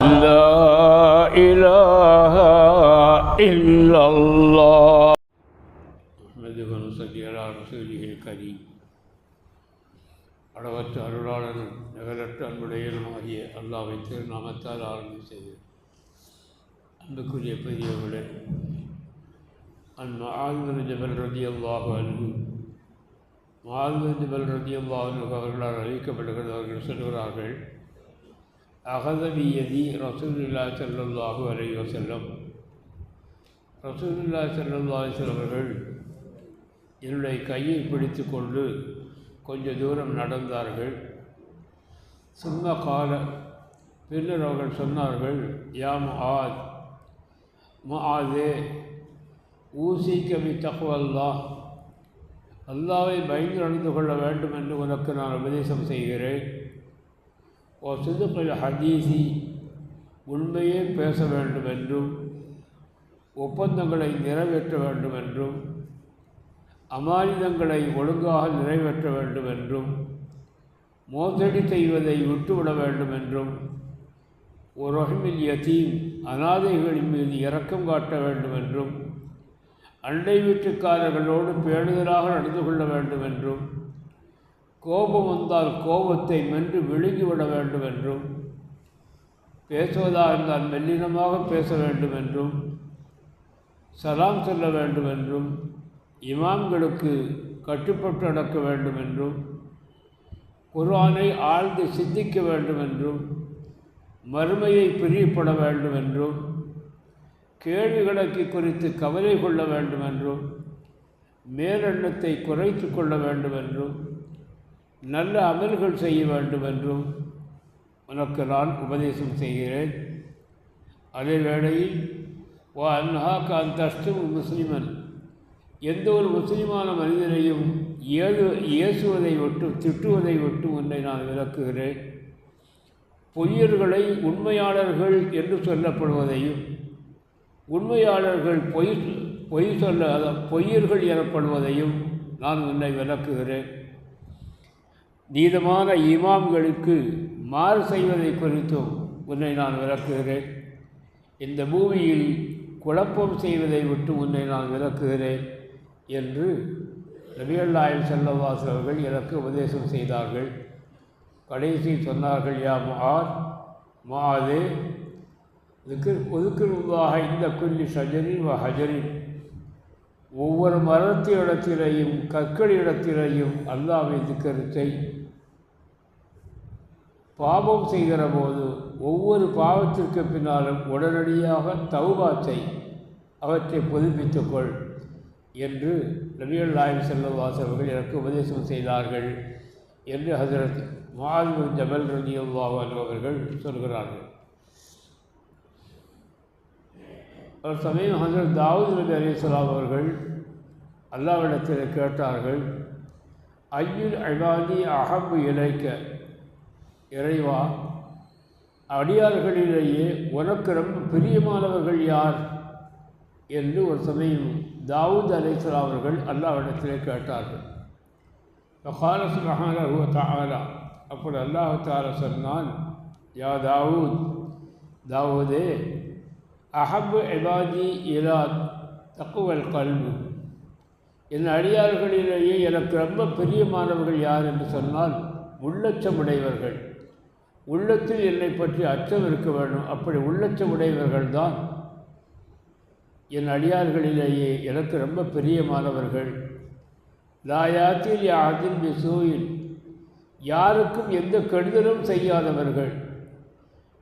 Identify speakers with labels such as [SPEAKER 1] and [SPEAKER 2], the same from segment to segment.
[SPEAKER 1] لا إله إلا الله نحمده ونصلي على رسوله الكريم அளவற்ற அருளாளனும் நகரற்ற அன்புடையனுமாகிய அல்லாவின் திருநாமத்தால் ஆரம்பி செய்கிறேன் அன்புக்குரிய பெரியவர்களே அன் ஆழ்ந்த ஜபல் ரதி அல்லாஹு அன்பு ஆழ்ந்த ஜபல் ரதி அல்லாஹு அவர்களால் அறிவிக்கப்படுகிறது அவர்கள் சொல்கிறார்கள் அகதவியதி ரசூலுல்லா செல்லல்லாஹு அலை வசல்லம் ரசூலுல்லா செல்லல்லா அவர்கள் என்னுடைய கையை பிடித்து கொண்டு கொஞ்ச தூரம் நடந்தார்கள். சும்ம கால பின்னர் அவர்கள் சொன்னார்கள் யா மஹாதே முஆதே ஊசிக்கவி தகவல்லா அல்லாவை பயந்து நடந்து கொள்ள வேண்டும் என்று உனக்கு நான் உபதேசம் செய்கிறேன். ஓ சிதுக்கள் ஹதீசி உண்மையே பேச வேண்டும் என்றும் ஒப்பந்தங்களை நிறைவேற்ற வேண்டும் என்றும் அமானிதங்களை ஒழுங்காக நிறைவேற்ற வேண்டும் என்றும் மோசடி செய்வதை விட்டுவிட வேண்டும் என்றும் ஒரு ரஹிமில் யத்தீம் அனாதைகளின் மீது இரக்கம் காட்ட வேண்டும் என்றும் அண்டை வீட்டுக்காரர்களோடு பேணுதலாக நடந்து கொள்ள வேண்டும் என்றும் கோபம் வந்தால் கோபத்தை மென்று விழுங்கிவிட வேண்டும் என்றும் பேசுவதாக இருந்தால் மெல்லினமாக பேச வேண்டும் என்றும் சலாம் சொல்ல வேண்டும் என்றும் இமாம்களுக்கு கட்டுப்பட்டு நடக்க வேண்டும் என்றும் குர்ஆனை ஆழ்ந்து சிந்திக்க வேண்டும் என்றும் மறுமையை பிரியப்பட வேண்டும் என்றும் கேள்வி குறித்து கவலை கொள்ள வேண்டும் என்றும் மேலெண்ணத்தை குறைத்து கொள்ள வேண்டும் என்றும் நல்ல அமல்கள் செய்ய வேண்டும் என்றும் உனக்கு நான் உபதேசம் செய்கிறேன். அதே வேளையில் ஓ அன்ஹாக்கு அந்த முஸ்லிமன். எந்த ஒரு முஸ்லிமான மனிதனையும் ஏது இயேசுவதை விட்டு திட்டுவதை விட்டு உன்னை நான் விளக்குகிறேன் பொய்யர்களை உண்மையாளர்கள் என்று சொல்லப்படுவதையும் உண்மையாளர்கள் பொய் பொய் சொல்ல பொய்யர்கள் எனப்படுவதையும் நான் உன்னை விளக்குகிறேன் நீதமான இமாம்களுக்கு மாறு செய்வதை குறித்தும் உன்னை நான் விளக்குகிறேன். இந்த பூமியில் குழப்பம் செய்வதை விட்டு உன்னை நான் விளக்குகிறேன் என்று நபியல்லாயில் செல்லவாஸ் அவர்கள் எனக்கு உபதேசம் செய்தார்கள். கடைசி சொன்னார்கள் யா மஹாத் மாதே இதுக்கு ஒதுக்குருவாக இந்த குல்லி சஜரின் வ ஹஜரின் ஒவ்வொரு மரத்து இடத்திலையும் கற்கள் இடத்திலேயும் அல்லாவை திக்கரித்தை பாவம் செய்கிற போது ஒவ்வொரு பாவத்திற்கு பின்னாலும் உடனடியாக தௌபாத்தை அவற்றை புதுப்பித்துக்கொள் என்று நபிகள் நாயம் செல்லவாஸ் அவர்கள் எனக்கு உபதேசம் செய்தார்கள் என்று ஹசரத் மாது ஜபல் ரதியுல்லாஹன் அவர்கள் சொல்கிறார்கள். ஒரு சமயம் ஹசரத் தாவூத் நபி அலிஸ்லாம் அவர்கள் அல்லாவிடத்தில் கேட்டார்கள் ஐயுல் அபாதி அகப்பு இழைக்க இறைவா அடியார்களிலேயே உனக்கு ரொம்ப பிரியமானவர்கள் யார்? என்று ஒரு சமயம் தாவூத் அலிஸ்லாம் அவர்கள் அல்லாவிடத்தில் கேட்டார்கள். காலஸ் மகானஹுவ தாலா அப்படி அல்லாஹ் தாலா சொன்னான் யா தாவூத் தாவூதே அஹபு எபாதி இலா தக்குவல் கல்வி என் அடியார்களிலேயே எனக்கு ரொம்ப பிரியமானவர்கள் யார் என்று சொன்னால் உள்ளச்சமுடையவர்கள். உள்ளத்தில் என்னை பற்றி அச்சம் இருக்க வேண்டும். அப்படி உள்ளச்சமுடையவர்கள் தான் என் அடியார்களிலேயே எனக்கு ரொம்ப பிரியமானவர்கள். லாயாத்தில் யாதின் பிசூயில். யாருக்கும் எந்த கெடுதலும் செய்யாதவர்கள்.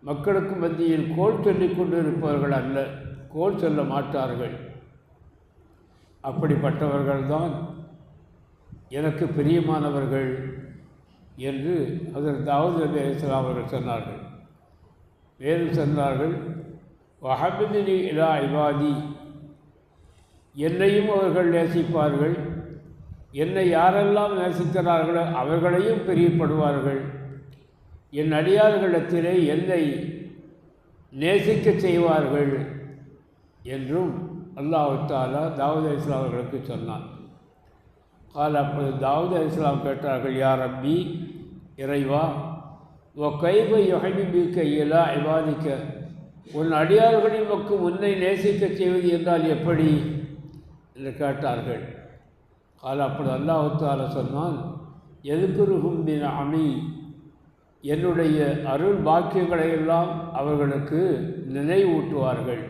[SPEAKER 1] மக்களுக்கு மத்தியில் கோல் சொல்லிக் கொண்டு இருப்பவர்கள் அல்ல கோல் சொல்ல மாட்டார்கள். அப்படிப்பட்டவர்கள்தான் எனக்கு பிரியமானவர்கள் என்று அதற்கு தாவூத் நபி அலிஸ்லாம் அவர்கள் சொன்னார்கள். மேலும் சொன்னார்கள் வஹபிதினி இலா இவாதி என்னையும் அவர்கள் நேசிப்பார்கள். என்னை யாரெல்லாம் நேசிக்கிறார்களோ அவர்களையும் பிரியப்படுவார்கள். என் அடியார்களிடத்திலே என்னை நேசிக்க செய்வார்கள் என்றும் அல்லாஹாலா தாவூத் இஸ்லாம் அவர்களுக்கு சொன்னான். கால அப்போது தாவூத் இஸ்லாம் கேட்டார்கள் யார் அப்பி இறைவா ஓ கைவை யொகைபிக்க இயலா இவாதிக்க உன் அடியார்களின் பக்கம் உன்னை நேசிக்கச் செய்வது என்றால் எப்படி? என்று கேட்டார்கள். கால அப்படி அல்லாஹால சொன்னான் எதுக்குருகும் பின் அமி என்னுடைய அருள் பாக்கியங்களையெல்லாம் அவர்களுக்கு நினைவூட்டுவார்கள்.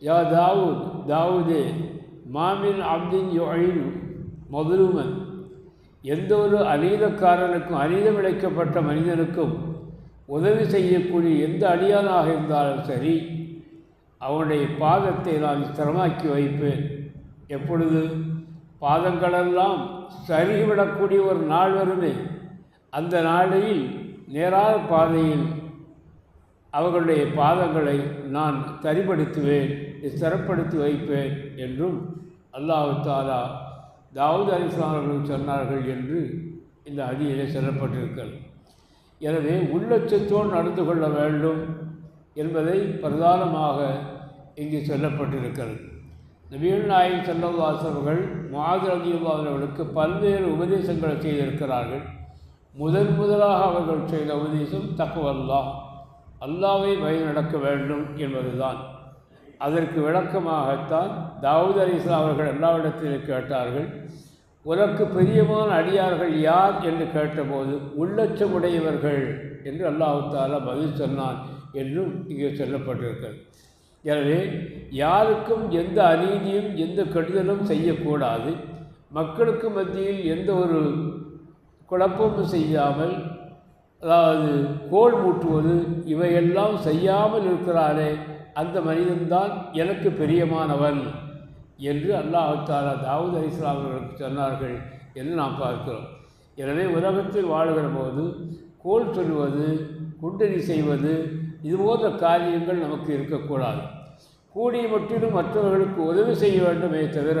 [SPEAKER 1] யா தாவூத் தாவூதே மாமின் அப்தின் யொழில் மதுருமன் எந்த ஒரு அநீதக்காரனுக்கும் அநீதம் இழைக்கப்பட்ட மனிதனுக்கும் உதவி செய்யக்கூடிய எந்த அடியானாக இருந்தாலும் சரி அவனுடைய பாதத்தை நான் ஸ்திரமாக்கி வைப்பேன். எப்பொழுது? பாதங்களெல்லாம் சரிவிடக்கூடிய ஒரு நாள் வருமே. அந்த நாளையில் நேரான பாதையில் அவர்களுடைய பாதங்களை நான் தரிப்படுத்துவேன் ஸ்திரப்படுத்தி வைப்பேன் என்றும் அல்லாஹு தாலா தாவூத் அலிஸ்லாம் சொன்னார்கள் என்று இந்த அதியிலே சொல்லப்பட்டிருக்கிறது. எனவே உள்ளச்சத்தோடு நடந்து கொள்ள வேண்டும் என்பதை பிரதானமாக இங்கு சொல்லப்பட்டிருக்கிறது. நபீல் நாயக் செல்லவாசவர்கள் மாதிரி அவர்களுக்கு பல்வேறு உபதேசங்களை செய்திருக்கிறார்கள். முதன் முதலாக அவர்கள் செய்த உபதேசம் தக்குவல்லா அல்லாவை நடக்க வேண்டும் என்பதுதான். அதற்கு விளக்கமாகத்தான் தாவூத் அலி இஸ்லாம் அவர்கள் எல்லாவிடத்திலும் கேட்டார்கள் உனக்கு பிரியமான அடியார்கள் யார்? என்று கேட்டபோது உள்ளச்சமுடையவர்கள் என்று அல்லாஹு பதில் சொன்னான் என்றும் இங்கே சொல்லப்பட்டிருக்கிறது. எனவே யாருக்கும் எந்த அநீதியும் எந்த கெடுதலும் செய்யக்கூடாது. மக்களுக்கு மத்தியில் எந்த ஒரு குழப்பமும் செய்யாமல் அதாவது கோல் மூட்டுவது இவையெல்லாம் செய்யாமல் இருக்கிறாரே அந்த மனிதன்தான் எனக்கு பெரியமானவன் என்று அல்லாஹாலா தாவூத் அலிஸ்லாம் அவர்களுக்கு சொன்னார்கள் என்று நாம் பார்க்கிறோம். எனவே உலகத்தில் வாழ்கிற போது கோல் சொல்வது குண்டனி செய்வது இது போன்ற காரியங்கள் நமக்கு இருக்கக்கூடாது. கூடிய மட்டிலும் மற்றவர்களுக்கு உதவி செய்ய வேண்டுமே தவிர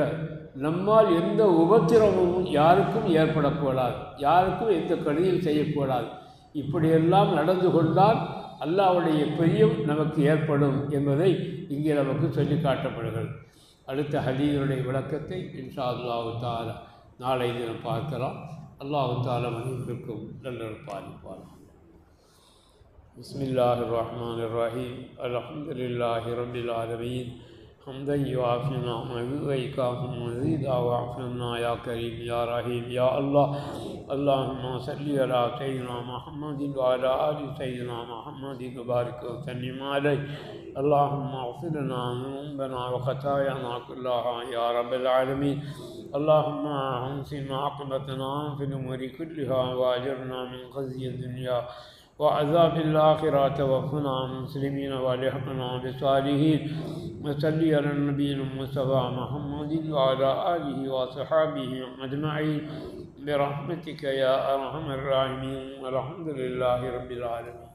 [SPEAKER 1] நம்மால் எந்த உபத்திரமும் யாருக்கும் ஏற்படக்கூடாது யாருக்கும் எந்த கடிதம் செய்யக்கூடாது இப்படியெல்லாம் நடந்து கொண்டால் அல்லாவுடைய பிரியம் நமக்கு ஏற்படும் என்பதை இங்கே நமக்கு சொல்லி காட்டப்படுகிறது அடுத்த ஹதீதனுடைய விளக்கத்தை இன்ஷா அல்லாஹு தாலா நாளை தினம் பார்க்கலாம் அல்லாஹு தாலா அனைவருக்கும் நல்ல பாதிப்பார் بسم الله الرحمن الرحيم الحمد لله رب العالمين حمدا يوافي نعمه ويكافئ مزيدا واعف عنا يا كريم يا رحيم يا الله اللهم صل على سيدنا محمد وعلى ال سيدنا محمد وبارك وسلم عليه اللهم اغفر لنا ذنوبنا وخطايانا كلها يا رب العالمين اللهم احسن عاقبتنا في الأمور كلها واجرنا من خزي الدنيا وعذاب الآخرة توفنا مسلمين والحقنا بالصالحين وصلي على النبي المصطفى محمد وعلى آله وصحابه أجمعين. برحمتك يا أرحم الراحمين. والحمد لله رب العالمين.